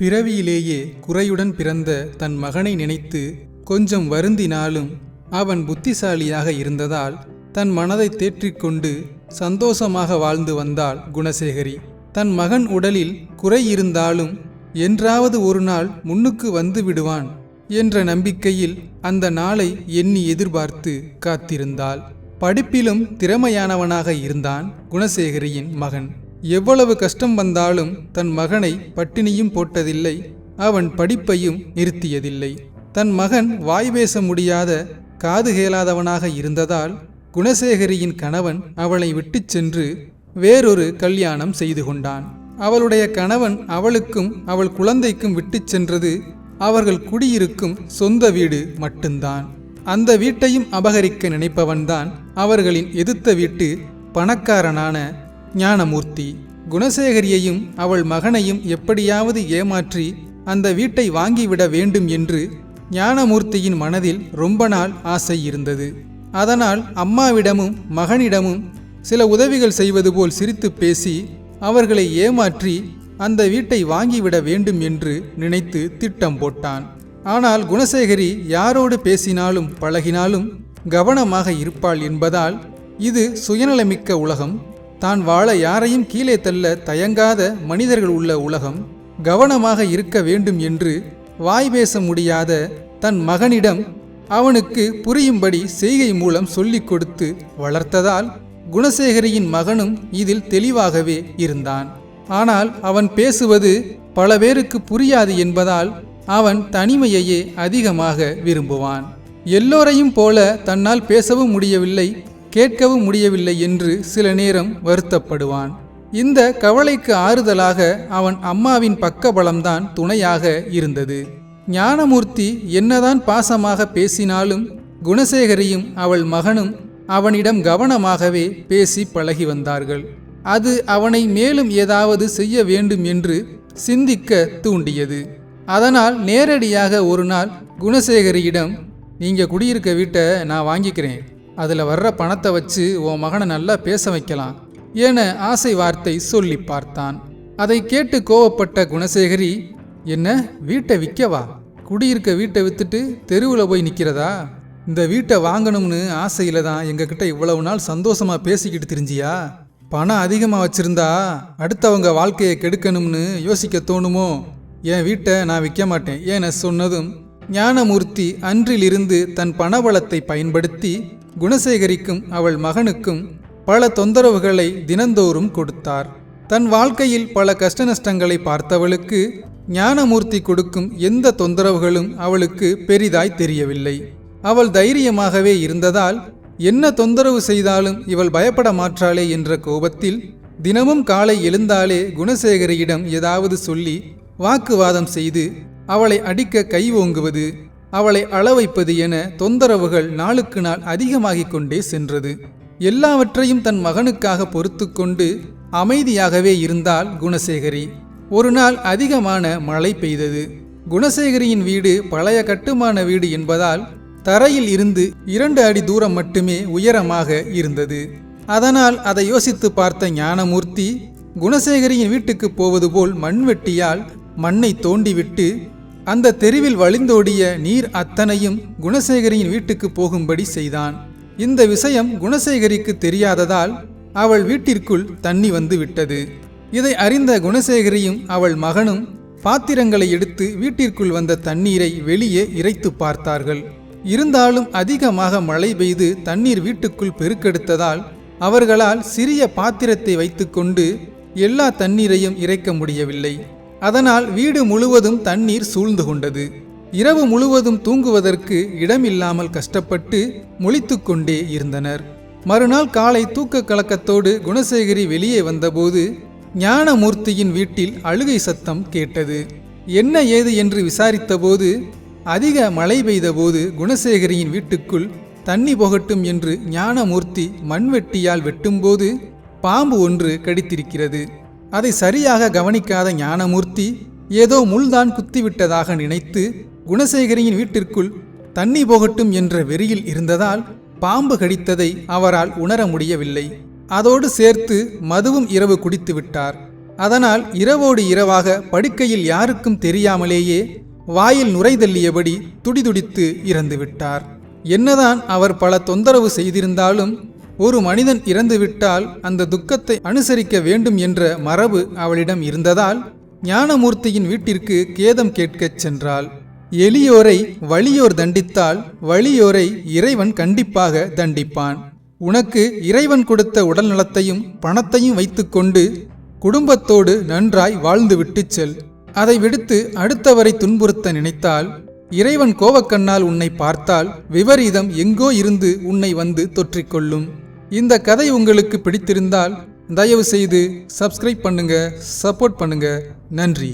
பிறவியிலேயே குறையுடன் பிறந்த தன் மகனை நினைத்து கொஞ்சம் வருந்தினாலும் அவன் புத்திசாலியாக இருந்ததால் தன் மனதை தேற்றிக்கொண்டு சந்தோஷமாக வாழ்ந்து வந்தாள் குணசேகரி. தன் மகன் உடலில் குறை இருந்தாலும் என்றாவது ஒரு நாள் முன்னுக்கு வந்து விடுவான் என்ற நம்பிக்கையில் அந்த நாளை எண்ணி எதிர்பார்த்து காத்திருந்தாள். படிப்பிலும் திறமையானவனாக இருந்தான் குணசேகரியின் மகன். எவ்வளவு கஷ்டம் வந்தாலும் தன் மகனை பட்டினியும் போட்டதில்லை அவன் படிப்பையும் நிறுத்தியதில்லை. தன் மகன் வாய் பேச முடியாத காது கேளாதவனாக இருந்ததால் குணசேகரியின் கணவன் அவளை விட்டுச் சென்று வேறொரு கல்யாணம் செய்து கொண்டான். அவளுடைய கணவன் அவளுக்கும் அவள் குழந்தைக்கும் விட்டுச் சென்றது அவர்கள் குடியிருக்கும் சொந்த வீடு மட்டும்தான். அந்த வீட்டையும் அபகரிக்க நினைப்பவன்தான் அவர்களின் எதிர்த்த வீட்டு பணக்காரனான ஞானமூர்த்தி குணசேகரியையும் அவள் மகனையும் எப்படியாவது ஏமாற்றி அந்த வீட்டை வாங்கிவிட வேண்டும் என்று ஞானமூர்த்தியின் மனதில் ரொம்ப நாள் ஆசை இருந்தது. அதனால் அம்மாவிடமும் மகனிடமும் சில உதவிகள் செய்வது போல் சிரித்து பேசி அவர்களை ஏமாற்றி அந்த வீட்டை வாங்கிவிட வேண்டும் என்று நினைத்து திட்டம் போட்டான். ஆனால் குணசேகரி யாரோடு பேசினாலும் பழகினாலும் கவனமாக இருப்பாள் என்பதால் இது சுயநலமிக்க உலகம். தான் வாழ யாரையும் கீழே தள்ள தயங்காத மனிதர்கள் உள்ள உலகம் கவனமாக இருக்க வேண்டும் என்று வாய் பேச முடியாத தன் மகனிடம் அவனுக்கு புரியும்படி செய்கை மூலம் சொல்லிக் கொடுத்து வளர்த்ததால் குணசேகரியின் மகனும் இதில் தெளிவாகவே இருந்தான். ஆனால் அவன் பேசுவது பல பேருக்கு புரியாது என்பதால் அவன் தனிமையையே அதிகமாக விரும்புவான். எல்லோரையும் போல தன்னால் பேசவும் முடியவில்லை. கேட்கவும் முடியவில்லை என்று சில நேரம் வருத்தப்படுவான். இந்த கவலைக்கு ஆறுதலாக அவன் அம்மாவின் பக்க பலம்தான் துணையாக இருந்தது. ஞானமூர்த்தி என்னதான் பாசமாக பேசினாலும் குணசேகரியும் அவள் மகனும் அவனிடம் கவனமாகவே பேசி பழகி வந்தார்கள். அது அவனை மேலும் ஏதாவது செய்ய வேண்டும் என்று சிந்திக்க தூண்டியது. அதனால் நேரடியாக ஒரு நாள் குணசேகரியிடம் நீங்க குடியிருக்க வீட்டை நான் வாங்கிக்கிறேன். அதில் வர்ற பணத்தை வச்சு உன் மகனை நல்லா பேச வைக்கலாம் என ஆசை வார்த்தை சொல்லி பார்த்தான். அதை கேட்டு கோவப்பட்ட குணசேகரி என்ன வீட்டை விற்கவா குடியிருக்க வீட்டை வித்துட்டு தெருவில் போய் நிற்கிறதா இந்த வீட்டை வாங்கணும்னு ஆசையில் தான் எங்ககிட்ட இவ்வளவு நாள் சந்தோஷமாக பேசிக்கிட்டு தெரிஞ்சியா? பணம் அதிகமாக வச்சிருந்தா அடுத்தவங்க வாழ்க்கையை கெடுக்கணும்னு யோசிக்க தோணுமோ? என் வீட்டை நான் விற்க மாட்டேன் என சொன்னதும் ஞானமூர்த்தி அன்றிலிருந்து தன் பணபலத்தை பயன்படுத்தி குணசேகரிக்கும் அவள் மகனுக்கும் பல தொந்தரவுகளை தினந்தோறும் கொடுத்தார். தன் வாழ்க்கையில் பல கஷ்ட நஷ்டங்களை பார்த்தவளுக்கு ஞானமூர்த்தி கொடுக்கும் எந்த தொந்தரவுகளும் அவளுக்கு பெரிதாய் தெரியவில்லை. அவள் தைரியமாகவே இருந்ததால் என்ன தொந்தரவு செய்தாலும் இவள் பயப்பட மாற்றாளே என்ற கோபத்தில் தினமும் காலை எழுந்தாலே குணசேகரியிடம் ஏதாவது சொல்லி வாக்குவாதம் செய்து அவளை அடிக்க கை ஓங்குவது அவளை அளவைப்பது என தொந்தரவுகள் நாளுக்கு நாள் அதிகமாகிக் கொண்டே சென்றது. எல்லாவற்றையும் தன் மகனுக்காக பொறுத்து கொண்டு அமைதியாகவே இருந்தாள் குணசேகரி. ஒரு நாள் அதிகமான மழை பெய்தது. குணசேகரியின் வீடு பழைய கட்டுமான வீடு என்பதால் தரையில் இருந்து இரண்டு அடி தூரம் மட்டுமே உயரமாக இருந்தது. அதனால் அதை யோசித்து பார்த்த ஞானமூர்த்தி குணசேகரியின் வீட்டுக்கு போவது போல் மண்வெட்டியால் மண்ணை தோண்டிவிட்டு அந்த தெருவில் வழிந்தோடிய நீர் அத்தனையும் குணசேகரியின் வீட்டுக்கு போகும்படி செய்தான். இந்த விஷயம் குணசேகரிக்கு தெரியாததால் அவள் வீட்டிற்குள் தண்ணி வந்து விட்டது. இதை அறிந்த குணசேகரியும் அவள் மகனும் பாத்திரங்களை எடுத்து வீட்டிற்குள் வந்த தண்ணீரை வெளியே இறைத்து பார்த்தார்கள். இருந்தாலும் அதிகமாக மழை பெய்து தண்ணீர் வீட்டுக்குள் பெருக்கெடுத்ததால் அவர்களால் சிறிய பாத்திரத்தை வைத்துக்கொண்டு எல்லா தண்ணீரையும் இறைக்க முடியவில்லை. அதனால் வீடு முழுவதும் தண்ணீர் சூழ்ந்து கொண்டது இரவு முழுவதும் தூங்குவதற்கு இடமில்லாமல் கஷ்டப்பட்டு முழித்து கொண்டே இருந்தனர். மறுநாள் காலை தூக்க கலக்கத்தோடு குணசேகரி வெளியே வந்தபோது ஞானமூர்த்தியின் வீட்டில் அழுகை சத்தம் கேட்டது. என்ன ஏது என்று விசாரித்தபோது அதிக மழை பெய்தபோது குணசேகரியின் வீட்டுக்குள் தண்ணி புகட்டும் என்று ஞானமூர்த்தி மண்வெட்டியால் வெட்டும்போது பாம்பு ஒன்று கடித்திருக்கிறது. அதை சரியாக கவனிக்காத ஞானமூர்த்தி ஏதோ முள்தான் குத்திவிட்டதாக நினைத்து குணசேகரியின் வீட்டிற்குள் தண்ணி போகட்டும் என்ற வெறியில் இருந்ததால் பாம்பு கடித்ததை அவரால் உணர முடியவில்லை. அதோடு சேர்த்து மதுவும் இரவு குடித்து விட்டார். அதனால் இரவோடு இரவாக படுக்கையில் யாருக்கும் தெரியாமலேயே வாயில் நுரைதள்ளியபடி துடிதுடித்து இறந்துவிட்டார். என்னதான் அவர் பல தொந்தரவு செய்திருந்தாலும் ஒரு மனிதன் இறந்துவிட்டால் அந்த துக்கத்தை அனுசரிக்க வேண்டும் என்ற மரபு அவளிடம் இருந்ததால் ஞானமூர்த்தியின் வீட்டிற்கு கேதம் கேட்கச் சென்றாள். எளியோரை வலியோர் தண்டித்தால் வலியோரை இறைவன் கண்டிப்பாக தண்டிப்பான். உனக்கு இறைவன் கொடுத்த உடல் நலத்தையும் பணத்தையும் வைத்துக்கொண்டு குடும்பத்தோடு நன்றாய் வாழ்ந்துவிட்டு செல். அதை விடுத்து அடுத்தவரை துன்புறுத்த நினைத்தால் இறைவன் கோவக்கண்ணால் உன்னை பார்த்தால் விபரீதம் எங்கோ இருந்து உன்னை வந்து தொற்றிக்கொள்ளும். இந்த கதை உங்களுக்கு பிடித்திருந்தால் தயவு செய்து சப்ஸ்கிரைப் பண்ணுங்க சப்போர்ட் பண்ணுங்க. நன்றி.